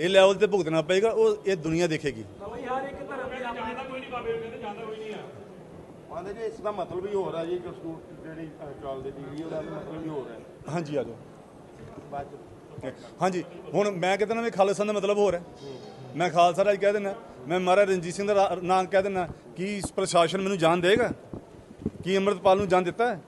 ਇਹ ਲੈਵਲ ਤੇ ਭੁਗਤਣਾ ਪਏਗਾ ਉਹ ਇਹ ਦੁਨੀਆ ਦੇਖੇਗੀ। ਬਈ ਹਰ ਇੱਕ ਧਰਮ ਦੀ ਆਪਣੀ ਆਂਦੇ ਜੀ ਇਸ ਦਾ ਮਤਲਬ ਹੀ ਹੋਰ ਹੈ ਜੀ ਕਿ ਸਕੂਲ ਜਿਹੜੀ ਅ, ਚੱਲਦੀ ਡਿਗਰੀ ਉਹਦਾ ਤਾਂ ਮਤਲਬ ਹੀ ਹੋਰ ਹੈ। ਹਾਂਜੀ ਆ ਜਾਓ। ਬਾਅਦ ਚ। ਹਾਂਜੀ ਹੁਣ ਮੈਂ ਕਹਿੰਦਾ ਨਾ ਵੀ ਖਾਲਸਾ ਦਾ ਮਤਲਬ ਹੋਰ ਹੈ। ਮੈਂ ਖਾਲਸਾ ਰਾਜ ਕਹਿ ਦਿੰਦਾ ਮੈਂ ਮਹਾਰਾਜ ਰਣਜੀਤ ਸਿੰਘ ਦਾ ਰਾ- ਨਾਮ ਕਹਿ ਦਿੰਦਾ ਕੀ ਇਸ ਪ੍ਰਸ਼ਾਸਨ ਮੈਨੂੰ ਜਾਣ ਦੇਗਾ ਕੀ ਅੰਮ੍ਰਿਤਪਾਲ ਨੂੰ ਜਾਣ ਦਿੱਤਾ ਹੈ?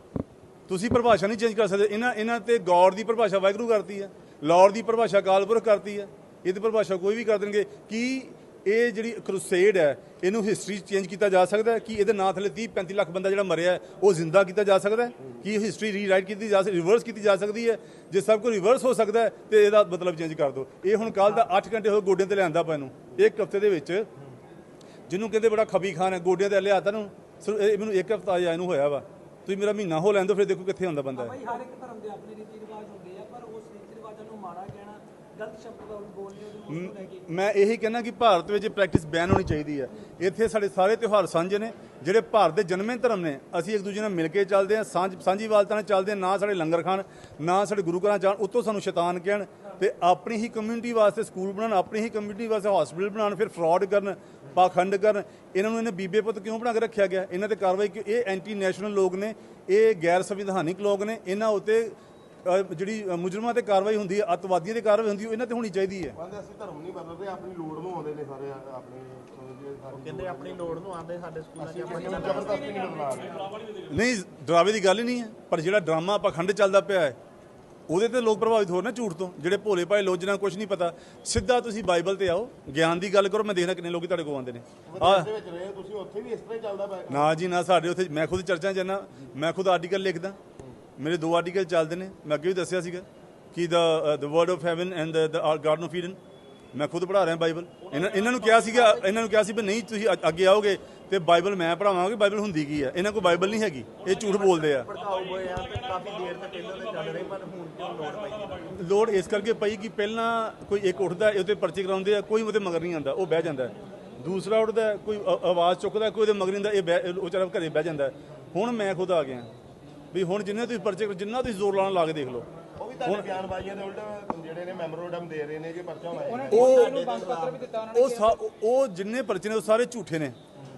ਤੁਸੀਂ ਪਰਿਭਾਸ਼ਾ ਨਹੀਂ ਚੇਂਜ ਕਰ ਸਕਦੇ। ਇਹਨਾਂ ਇਹਨਾਂ ਤੇ ਗੌਡ ਦੀ ਪਰਿਭਾਸ਼ਾ ਵਾਹਿਗੁਰੂ ਕਰਤੀ ਹੈ ਲਾਰਡ ਦੀ ਪਰਿਭਾਸ਼ਾ ਕਾਲਪੁਰਖ ਕਰਤੀ ਹੈ। ਇਹਦੀ ਪਰਿਭਾਸ਼ਾ ਕੋਈ ਵੀ ਕਰ ਦੇਣਗੇ। ਕੀ ਇਹ ਜਿਹੜੀ ਕਰੂਸੇਡ ਹੈ, ਇਹਨੂੰ ਹਿਸਟਰੀ ਚੇਂਜ ਕੀਤਾ ਜਾ ਸਕਦਾ ਹੈ? ਕਿ ਇਹਦੇ ਨਾਂ ਥੱਲੇ 30 35 ਲੱਖ ਬੰਦਾ ਜਿਹੜਾ ਮਰਿਆ ਉਹ ਜ਼ਿੰਦਾ ਕੀਤਾ ਜਾ ਸਕਦਾ ਹੈ? ਕੀ ਹਿਸਟਰੀ ਰੀਰਾਈਟ ਕੀਤੀ ਜਾ ਸਕਦੀ ਰਿਵਰਸ ਕੀਤੀ ਜਾ ਸਕਦੀ ਹੈ? ਜੇ ਸਭ ਕੁਝ ਰਿਵਰਸ ਹੋ ਸਕਦਾ ਹੈ, ਤੇ ਇਹਦਾ ਮਤਲਬ ਚੇਂਜ ਕਰ ਦਿਓ। ਇਹ ਹੁਣ ਕੱਲ ਦਾ 8 ਘੰਟੇ ਹੋਏ ਗੋਡਿਆਂ ਤੇ ਲਿਆਂਦਾ ਪਿਆ ਨੂੰ ਇੱਕ ਹਫ਼ਤੇ ਦੇ ਵਿੱਚ ਜਿਹਨੂੰ ਕਹਿੰਦੇ ਬੜਾ ਖਬੀ ਖਾਨ ਹੈ, ਗੋਡਿਆਂ ਤੇ ਲਿਆਤਾ ਨੂੰ ਸਿਰਫ ਇਹ ਮੈਨੂੰ ਇੱਕ ਹਫ਼ਤਾ ਆਇਆ ਇਹਨੂੰ ਹੋਇਆ ਵਾ। ਤੁਸੀਂ ਮੇਰਾ ਮਹੀਨਾ ਹੋ ਲੈਣ ਦਿਓ ਫਿਰ ਦੇਖੋ ਕਿੱਥੇ ਹੁੰਦਾ ਬੰਦਾ ਇਹ। ਬਈ ਹਰ ਇੱਕ ਧਰਮ ਦੇ ਆਪਣੇ ਰੀਤੀ ਰਿਵਾਜ ਹੁੰਦੇ ਆ ਪਰ ਉਸ ਰੀਤੀ ਰਿਵਾਜਾਂ ਨੂੰ ਮਾੜਾ ਕਹਿਣਾ ਗਲਤ ਸ਼ਬਦ ਦਾ ਬੋਲਣੇ ਉਹਨੂੰ ਉਸ ਨੂੰ ਲੈ ਕੇ ਮੈਂ ਇਹੀ ਕਹਿਣਾ ਕਿ ਭਾਰਤ ਵਿੱਚ ਪ੍ਰੈਕਟਿਸ ਬੈਨ ਹੋਣੀ ਚਾਹੀਦੀ ਹੈ ਇੱਥੇ ਸਾਡੇ ਸਾਰੇ ਤਿਉਹਾਰ ਸਾਂਝੇ ਨੇ ਜਿਹੜੇ ਭਾਰਤ ਦੇ ਜਨਮੇ ਧਰਮ ਨੇ ਅਸੀਂ ਇੱਕ ਦੂਜੇ ਨਾਲ ਮਿਲ ਕੇ ਚੱਲਦੇ ਹਾਂ ਸਾਂਝ ਸਾਂਝੀਵਾਲਤਾ ਨਾਲ ਚੱਲਦੇ ਹਾਂ ਨਾ ਸਾਡੇ ਲੰਗਰ ਖਾਣ ਨਾ ਸਾਡੇ ਗੁਰੂ ਘਰਾਂ ਜਾਣ ਉੱਤੋਂ ਸਾਨੂੰ ਸ਼ੈਤਾਨ ਕਹਿਣ ਤੇ ਆਪਣੀ ਹੀ ਕਮਿਊਨਿਟੀ ਵਾਸਤੇ ਸਕੂਲ ਬਣਾਉਣ ਆਪਣੀ ਹੀ ਕਮਿਊਨਿਟੀ ਵਾਸਤੇ ਹਸਪੀਟਲ ਬਣਾਉਣ ਫਿਰ ਫਰਾਡ ਕਰਨ ਪਾਖੰਡ ਕਰਨ ਇਹਨਾਂ ਨੂੰ ਇਹਨੇ ਬੀਬੇ ਪੁੱਤ ਕਿਉਂ ਬਣਾ ਕੇ ਰੱਖਿਆ ਗਿਆ? ਇਹਨਾਂ ਤੇ ਕਾਰਵਾਈ ਕਿ ਇਹ ਐਂਟੀ ਨੈਸ਼ਨਲ ਲੋਕ ਨੇ ਇਹ ਗੈਰ ਸੰਵਿਧਾਨਿਕ ਲੋਕ ਨੇ ਇਹਨਾਂ ਉੱਤੇ ਜਿਹੜੀ ਮੁਜਰਮਾਂ ਤੇ ਕਾਰਵਾਈ ਹੁੰਦੀ ਹੈ ਅੱਤਵਾਦੀਆਂ ਤੇ ਕਾਰਵਾਈ ਹੁੰਦੀ ਹੈ ਇਹਨਾਂ ਤੇ ਹੋਣੀ ਚਾਹੀਦੀ ਹੈ। ਆਂਦੇ ਅਸੀਂ ਧਰਮ ਨਹੀਂ ਬਦਲਦੇ ਆਪਣੀ ਲੋੜ ਨੂੰ ਆਉਂਦੇ ਨੇ ਸਾਰੇ ਆਪਣੇ ਸਮਝੇ ਸਾਡੀ ਕਹਿੰਦੇ ਆਪਣੀ ਲੋੜ ਨੂੰ ਆਉਂਦੇ ਸਾਡੇ ਸਕੂਲਾਂ 'ਚ ਆਪਾਂ ਅਸੀਂ ਜ਼ਬਰਦਸਤੀ ਨਹੀਂ ਬਦਲਾ ਰਹੇ ਨਹੀਂ ਡਰਾਵੇ ਦੀ ਗੱਲ ਹੀ ਨਹੀਂ ਹੈ ਪਰ ਜਿਹੜਾ ਡਰਾਮਾ ਪਖੰਡ ਚੱਲਦਾ ਪਿਆ ਹੈ ਉਹਦੇ ਤੇ ਲੋਕ ਪ੍ਰਭਾਵਿਤ ਹੋ ਰਹੇ ਨੇ ਝੂਠ ਤੋਂ ਜਿਹੜੇ ਭੋਲੇ ਭਾਏ ਲੋਕ ਜਿਨ੍ਹਾਂ ਕੁਝ ਨਹੀਂ ਪਤਾ। ਸਿੱਧਾ ਤੁਸੀਂ ਬਾਈਬਲ ਤੇ ਆਓ ਗਿਆਨ ਦੀ ਗੱਲ ਕਰੋ ਮੈਂ ਦੇਖਣਾ ਕਿੰਨੇ ਲੋਕੀ ਤੁਹਾਡੇ ਕੋਲ ਆਉਂਦੇ ਨੇ। ਆ ਵਿਦੇਸ਼ ਦੇ ਵਿੱਚ ਰਹੇ ਤੁਸੀਂ ਉੱਥੇ ਵੀ ਇਸ ਤਰ੍ਹਾਂ ਹੀ ਚੱਲਦਾ ਪਿਆ। ਨਾ ਜੀ ਨਾ ਸਾਡੇ ਉੱਥੇ ਮੈਂ ਖੁਦ ਚਰਚਾ ਜਾਣਾ ਮੈਂ ਖੁਦ ਆਰਟੀਕਲ ਲਿਖਦਾ। ਮੇਰੇ ਦੋ ਆਰਟੀਕਲ ਚੱਲਦੇ ਨੇ ਮੈਂ ਅੱਗੇ ਵੀ ਦੱਸਿਆ ਸੀਗਾ ਕਿ ਦਾ the word of heaven and the garden of Eden ਮੈਂ ਖੁਦ ਪੜ੍ਹਾ ਰਿਹਾ ਬਾਈਬਲ। ਇਹਨਾਂ ਨੂੰ ਕਿਹਾ ਸੀਗਾ ਇਹਨਾਂ ਨੂੰ ਕਿਹਾ ਸੀ ਵੀ ਨਹੀਂ ਤੁਸੀਂ ਅੱਗੇ ਆਓਗੇ ਤੇ ਬਾਈਬਲ ਮੈਂ ਪੜ੍ਹਾਵਾਂਗਾ ਬਾਈਬਲ ਹੁੰਦੀ ਕੀ ਹੈ ਇਹਨਾਂ ਕੋਲ ਬਾਈਬਲ ਨਹੀਂ ਹੈਗੀ। ਇਹ ਝੂਠ ਬੋਲਦੇ ਆ। ਭੜਕਾਊ ਹੋਏ ਆ ਤੇ ਕਾਫੀ ਦੇਰ ਤੱਕ ਇਹਨਾਂ ਦੇ ਚੱਲ ਰਹੇ ਪਰ ਹੁਣ ਕਿਉਂ ਲੋੜ ਪਈ ਹੈ ਲੋੜ ਇਸ ਕਰਕੇ ਪਈ ਕਿ ਪਹਿਲਾਂ ਕੋਈ ਇੱਕ ਉੱਠਦਾ ਹੈ, ਉਹਦੇ ਪਰਚੇ ਕਰਾਉਂਦੇ ਆ ਕੋਈ ਉਹਦੇ ਮਗਰ ਨਹੀਂ ਆਉਂਦਾ ਉਹ ਬਹਿ ਜਾਂਦਾ। ਦੂਸਰਾ ਉੱਠਦਾ ਕੋਈ ਆਵਾਜ਼ ਚੁੱਕਦਾ ਕੋਈ ਉਹਦੇ ਮਗਰ ਨਹੀਂ ਆਉਂਦਾ ਇਹ ਬਹਿ- ਉਹ ਵਿਚਾਰਾ ਘਰੇ ਬਹਿ ਜਾਂਦਾ। ਹੁਣ ਮੈਂ ਖੁਦ ਆ ਗਿਆ। ਵੀ ਹੁਣ ਜਿੰਨੇ ਤੁਸੀਂ ਪਰਚੇ ਜਿੰਨਾ ਤੁਸੀਂ ਜ਼ੋਰ ਲਾਉਣ ਲਾ ਕੇ ਦੇਖ ਲਓ। ਉਹ ਵੀ ਤੁਹਾਡੇ ਬਿਆਨਬਾਜ਼ੀਆਂ ਦੇ ਉਲਟ ਜਿਹੜੇ ਨੇ ਮੈਮੋਰੰਡਮ ਦੇ ਰਹੇ ਨੇ ਕਿ ਪਰਚਾ ਹੋਣਾ ਉਹ ਉਹ ਜਿੰਨੇ ਪਰਚੇ ਨੇ ਉਹ ਸਾਰੇ ਝੂਠੇ ਨੇ।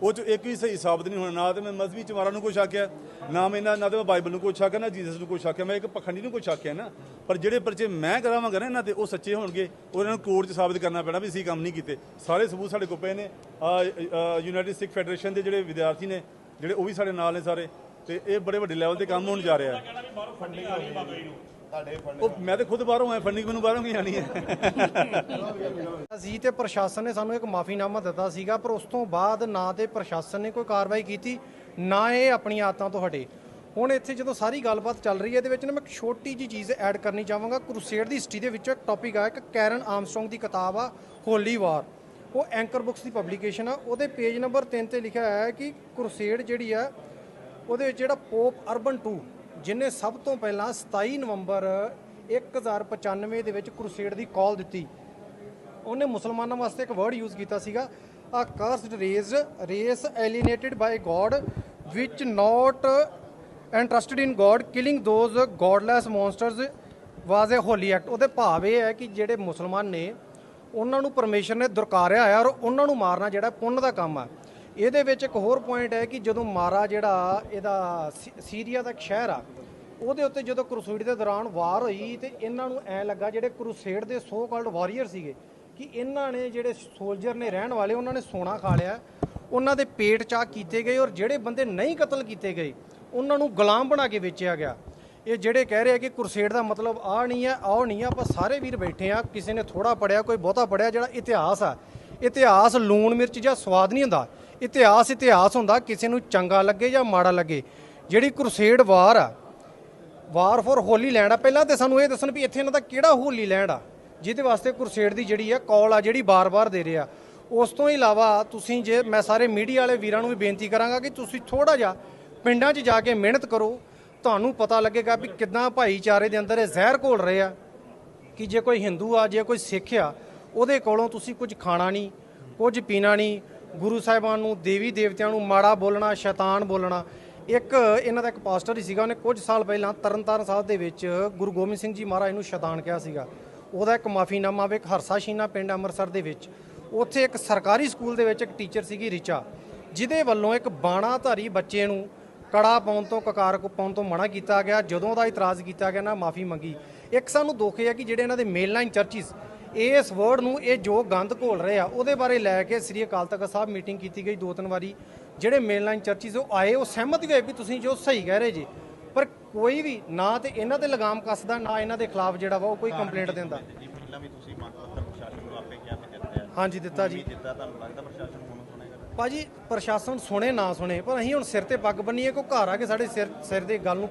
ਉਹ ਚ ਇੱਕ ਵੀ ਸਹੀ ਸਾਬਤ ਨਹੀਂ ਹੋਣਾ, ਨਾ ਤੇ ਮੈਂ ਮਜ਼ਬੀ ਚਮਾਰਾ ਨੂੰ ਕੁਛ ਆਖਿਆ, ਨਾ ਮੈਂ ਨਾ ਤੇ ਮੈਂ ਬਾਈਬਲ ਨੂੰ ਕੁਛ ਆਖਿਆ, ਨਾ ਜੀਸਸ ਨੂੰ ਕੁਛ ਆਖਿਆ, ਮੈਂ ਇੱਕ ਪਖੰਡੀ ਨੂੰ ਕੁਛ ਆਖਿਆ ਨਾ। ਪਰ ਜਿਹੜੇ ਪਰਚੇ ਮੈਂ ਕਰਾਵਾਂਗਾ ਨਾ ਇਹਨਾਂ ਤੇ, ਉਹ ਸੱਚੇ ਹੋਣਗੇ ਉਹਨਾਂ ਨੂੰ ਕੋਰਟ 'ਚ ਸਾਬਤ ਕਰਨਾ ਪੈਣਾ ਵੀ ਅਸੀਂ ਕੰਮ ਨਹੀਂ ਕੀਤੇ। ਸਾਰੇ ਸਬੂਤ ਸਾਡੇ ਕੋਲ ਪਏ ਨੇ ਯੂਨਾਈਟਿਡ ਸਿੱਖ ਫੈਡਰੇਸ਼ਨ ਦੇ ਜਿਹੜੇ ਵਿਦਿਆਰਥੀ ਨੇ, ਜਿਹੜੇ ਉਹ ਵੀ ਸਾਡੇ ਨਾਲ ਨੇ ਸਾਰੇ, ਤੇ ਇਹ ਬੜੇ ਵੱਡੇ ਲੈਵਲ ਤੇ ਕੰਮ ਹੋਣ ਜਾ ਰਿਹਾ ਹੈ। ਤੁਹਾਡੇ ਫੰਡ ਉਹ ਮੈਂ ਤੇ ਖੁਦ ਬਾਹਰੋਂ ਆਇਆ ਫੰਡਿੰਗ ਮੈਨੂੰ ਬਾਹਰੋਂ ਕੀ ਆਣੀ ਹੈ? ਅਸੀਂ ਤੇ ਪ੍ਰਸ਼ਾਸਨ ਨੇ ਸਾਨੂੰ ਇੱਕ ਮਾਫੀਨਾਮਾ ਦਿੱਤਾ ਸੀਗਾ ਪਰ ਉਸ ਤੋਂ ਬਾਅਦ ਨਾ ਤੇ ਪ੍ਰਸ਼ਾਸਨ ਨੇ ਕੋਈ ਕਾਰਵਾਈ ਕੀਤੀ ਨਾ ਇਹ ਆਪਣੀਆਂ ਆਦਤਾਂ ਤੋਂ ਹਟੇ। ਹੁਣ ਇੱਥੇ ਜਦੋਂ ਸਾਰੀ ਗੱਲਬਾਤ ਚੱਲ ਰਹੀ ਹੈ ਇਹਦੇ ਵਿੱਚ ਨਾ ਮੈਂ ਇੱਕ ਛੋਟੀ ਜੀ ਚੀਜ਼ ਐਡ ਕਰਨੀ ਚਾਹਾਂਗਾ। ਕਰੂਸੇਡ ਦੀ ਹਿਸਟਰੀ ਦੇ ਵਿੱਚੋਂ ਇੱਕ ਟੌਪਿਕ ਆ ਇੱਕ ਕੈਰਨ ਆਰਮਸਟਰੋਂਗ ਦੀ ਕਿਤਾਬ ਆ ਹੋਲੀ ਵਾਰ ਉਹ ਐਂਕਰ ਬੁੱਕਸ ਦੀ ਪਬਲੀਕੇਸ਼ਨ ਆ ਉਹਦੇ ਪੇਜ ਨੰਬਰ 3 ਤੇ ਲਿਖਿਆ ਹੋਇਆ ਹੈ ਕਿ ਕਰੂਸੇਡ ਜਿਹੜੀ ਆ ਉਹਦੇ ਵਿੱਚ ਜਿਹੜਾ ਪੋਪ ਅਰਬਨ 2 ਜਿਨੇ ਸਭ ਤੋਂ ਪਹਿਲਾਂ 27 ਨਵੰਬਰ 1095 ਦੇ ਵਿੱਚ ਕਰੂਸੇਡ ਦੀ ਕਾਲ ਦਿੱਤੀ। ਉਹਨੇ ਮੁਸਲਮਾਨਾਂ ਵਾਸਤੇ ਇੱਕ ਵਰਡ ਯੂਜ਼ ਕੀਤਾ ਸੀਗਾ a cursed race race alienated by God which not interested in God killing those godless monsters was a holy act ਉਹਦੇ ਭਾਵ ਇਹ ਹੈ ਕਿ ਜਿਹੜੇ ਮੁਸਲਮਾਨ ਨੇ, ਉਹਨਾਂ ਨੂੰ ਪਰਮੇਸ਼ਰ ਨੇ ਦੁਰਕਾਰਿਆ ਆ ਔਰ ਉਹਨਾਂ ਨੂੰ ਮਾਰਨਾ ਜਿਹੜਾ ਪੁੰਨ ਦਾ ਕੰਮ ਆ। ਇਹਦੇ ਵਿੱਚ ਇੱਕ ਹੋਰ ਪੁਆਇੰਟ ਹੈ ਕਿ ਜਦੋਂ ਮਾਰਾ ਜਿਹੜਾ ਇਹਦਾ ਸੀ- ਸੀਰੀਆ ਦਾ ਇੱਕ ਸ਼ਹਿਰ ਆ, ਉਹਦੇ ਉੱਤੇ ਜਦੋਂ ਕਰੂਸੇਡ ਦੇ ਦੌਰਾਨ ਵਾਰ ਹੋਈ ਤੇ ਇਹਨਾਂ ਨੂੰ ਐ ਲੱਗਾ ਜਿਹੜੇ ਕਰੂਸੇਡ ਦੇ ਸੋ ਕਾਲਡ ਵਾਰੀਅਰ ਸੀਗੇ ਕਿ ਇਹਨਾਂ ਨੇ ਜਿਹੜੇ ਸੋਲਜਰ ਨੇ ਰਹਿਣ ਵਾਲੇ, ਉਹਨਾਂ ਨੇ ਸੋਨਾ ਖਾ ਲਿਆ, ਉਹਨਾਂ ਦੇ ਪੇਟ ਚਾਕ ਕੀਤੇ ਗਏ ਔਰ ਜਿਹੜੇ ਬੰਦੇ ਨਹੀਂ ਕਤਲ ਕੀਤੇ ਗਏ, ਉਹਨਾਂ ਨੂੰ ਗੁਲਾਮ ਬਣਾ ਕੇ ਵੇਚਿਆ ਗਿਆ। ਇਹ ਜਿਹੜੇ ਕਹਿ ਰਹੇ ਆ ਕਿ ਕੁਰਸੇਡ ਦਾ ਮਤਲਬ ਆ ਨਹੀਂ ਹੈ, ਆਹ ਨਹੀਂ ਆ ਆਪਾਂ ਸਾਰੇ ਵੀਰ ਬੈਠੇ ਆ ਕਿਸੇ ਨੇ ਥੋੜਾ ਪੜਿਆ ਕੋਈ ਬਹੁਤਾ ਪੜਿਆ ਜਿਹੜਾ ਇਤਿਹਾਸ ਆ, ਇਤਿਹਾਸ, ਲੂਣ ਮਿਰਚ ਜਾਂ ਸਵਾਦ ਨਹੀਂ ਹੁੰਦਾ। ਇਤਿਹਾਸ ਇਤਿਹਾਸ ਹੁੰਦਾ, ਕਿਸੇ ਨੂੰ ਚੰਗਾ ਲੱਗੇ ਜਾਂ ਮਾੜਾ ਲੱਗੇ। ਜਿਹੜੀ ਕਰੂਸੇਡ ਵਾਰ ਆ ਵਾਰ ਫॉर ਹੋਲੀ ਲੈਂਡ ਆ, ਪਹਿਲਾਂ ਤੇ ਸਾਨੂੰ ਇਹ ਦੱਸਣ ਵੀ ਇੱਥੇ ਇਹਨਾਂ ਦਾ ਕਿਹੜਾ ਹੋਲੀ ਲੈਂਡ ਆ, ਜਿਹਦੇ ਵਾਸਤੇ ਕਰੂਸੇਡ ਦੀ ਜਿਹੜੀ ਆ ਕਾਲ ਆ, ਜਿਹੜੀ ਬਾਰ-ਬਾਰ ਦੇ ਰਿਹਾ। ਉਸ ਤੋਂ ਇਲਾਵਾ ਤੁਸੀਂ ਜੇ, ਮੈਂ ਸਾਰੇ ਮੀਡੀਆ ਵਾਲੇ ਵੀਰਾਂ ਨੂੰ ਵੀ ਬੇਨਤੀ ਕਰਾਂਗਾ ਕਿ ਤੁਸੀਂ ਥੋੜਾ ਜਿਹਾ ਪਿੰਡਾਂ 'ਚ ਜਾ ਕੇ ਮਿਹਨਤ ਕਰੋ। ਤੁਹਾਨੂੰ ਪਤਾ ਲੱਗੇਗਾ ਵੀ ਕਿੱਦਾਂ ਭਾਈਚਾਰੇ ਦੇ ਅੰਦਰ ਇਹ ਜ਼ਹਿਰ ਘੋਲ ਰਹੇ ਆ ਕਿ ਜੇ ਕੋਈ ਹਿੰਦੂ ਆ, ਜੇ ਕੋਈ ਸਿੱਖ ਆ, ਉਹਦੇ ਕੋਲੋਂ ਤੁਸੀਂ ਕੁਝ ਖਾਣਾ ਨਹੀਂ, ਕੁਝ ਪੀਣਾ ਨਹੀਂ ਗੁਰੂ ਸਾਹਿਬਾਨ ਨੂੰ, ਦੇਵੀ ਦੇਵਤਿਆਂ ਨੂੰ ਮਾੜਾ ਬੋਲਣਾ, ਸ਼ੈਤਾਨ ਬੋਲਣਾ। ਇੱਕ ਇਹਨਾਂ ਦਾ ਇੱਕ ਪਾਸਟਰ ਹੀ ਸੀਗਾ, ਉਹਨੇ ਕੁਝ ਸਾਲ ਪਹਿਲਾਂ ਤਰਨਤਾਰਨ ਸਾਹਿਬ ਦੇ ਵਿੱਚ ਗੁਰੂ ਗੋਬਿੰਦ ਸਿੰਘ ਜੀ ਮਹਾਰਾਜ ਨੂੰ ਸ਼ੈਤਾਨ ਕਿਹਾ ਸੀਗਾ। ਉਹਦਾ ਇੱਕ ਮਾਫੀਨਾਮਾ ਵੇ, ਇੱਕ ਹਰਸਾ ਸ਼ੀਨਾ ਪਿੰਡ ਅੰਮ੍ਰਿਤਸਰ ਦੇ ਵਿੱਚ। ਉੱਥੇ ਇੱਕ ਸਰਕਾਰੀ ਸਕੂਲ ਦੇ ਵਿੱਚ ਇੱਕ ਟੀਚਰ ਸੀਗੀ ਰਿਚਾ, ਜਿਹਦੇ ਵੱਲੋਂ ਇੱਕ ਬਾਣਾਧਾਰੀ ਬੱਚੇ ਨੂੰ ਕੜਾ ਪਾਉਣ ਤੋਂ, ਕਕਾਰ ਕੋ ਪਾਉਣ ਤੋਂ ਮਨਾ ਕੀਤਾ ਗਿਆ। ਜਦੋਂ ਦਾ ਇਤਰਾਜ਼ ਕੀਤਾ ਗਿਆ, ਨਾ ਮਾਫੀ ਮੰਗੀ। ਇੱਕ ਸਾਨੂੰ ਦੁੱਖ ਇਹ ਹੈ ਕਿ ਜਿਹੜੇ ਇਹਨਾਂ ਦੇ ਮੇਨ ਲਾਈਨ ਚਰਚਿਸ ਇਸ ਵਰਡ ਨੂੰ ਇਹ ਜੋ ਗੰਦ ਘੋਲ ਰਹੇ ਆ ਉਹਦੇ ਬਾਰੇ ਲੈ ਕੇ ਸ੍ਰੀ ਅਕਾਲ ਤਖਤ ਸਾਹਿਬ ਮੀਟਿੰਗ ਕੀਤੀ ਗਈ ਦੋ ਤਿੰਨ ਵਾਰੀ। ਜਿਹੜੇ ਮੇਨ ਲਾਈਨ ਚਰਚਿਸ ਉਹ ਆਏ ਉਹ ਸਹਿਮਤ ਵੀ ਹੋਏ ਵੀ ਤੁਸੀਂ ਜੋ ਸਹੀ ਕਹਿ ਰਹੇ ਜੀ। ਪਰ ਕੋਈ ਵੀ ਨਾ ਤੇ ਇਹਨਾਂ ਤੇ ਲਗਾਮ ਕੱਸਦਾ ਨਾ ਇਹਨਾਂ ਦੇ ਖਿਲਾਫ ਜਿਹੜਾ ਵਾ ਉਹ ਕੋਈ ਕੰਪਲੇਂਟ ਦਿੰਦਾ। ਜੀ ਪਹਿਲਾਂ ਵੀ ਤੁਸੀਂ ਮੰਗ ਪੱਤਰ ਪ੍ਰਸ਼ਾਸਨ ਨੂੰ ਆਪੇ ਕਿਹਾ ਕਿ ਦਿੱਤੇ ਆ ਹਾਂਜੀ ਦਿੱਤਾ ਜੀ। ਦਿੱਤਾ ਤੁਹਾਨੂੰ ਲੱਗਦਾ ਪ੍ਰਸ਼ਾਸਨ ਹੁਣ ਸੁਣੇਗਾ? ਭਾਜੀ ਪ੍ਰਸ਼ਾਸਨ ਸੁਣੇ ਨਾ ਸੁਣੇ ਪਰ ਅਸੀਂ ਹੁਣ ਸਿਰ ਤੇ ਪੱਗ ਬੰਨੀਏ ਕੋ ਘਰ ਆ ਕੇ ਸਾਡੇ ਸਿਰ ਸਿਰ ਦੇ ਗੱਲ ਨੂੰ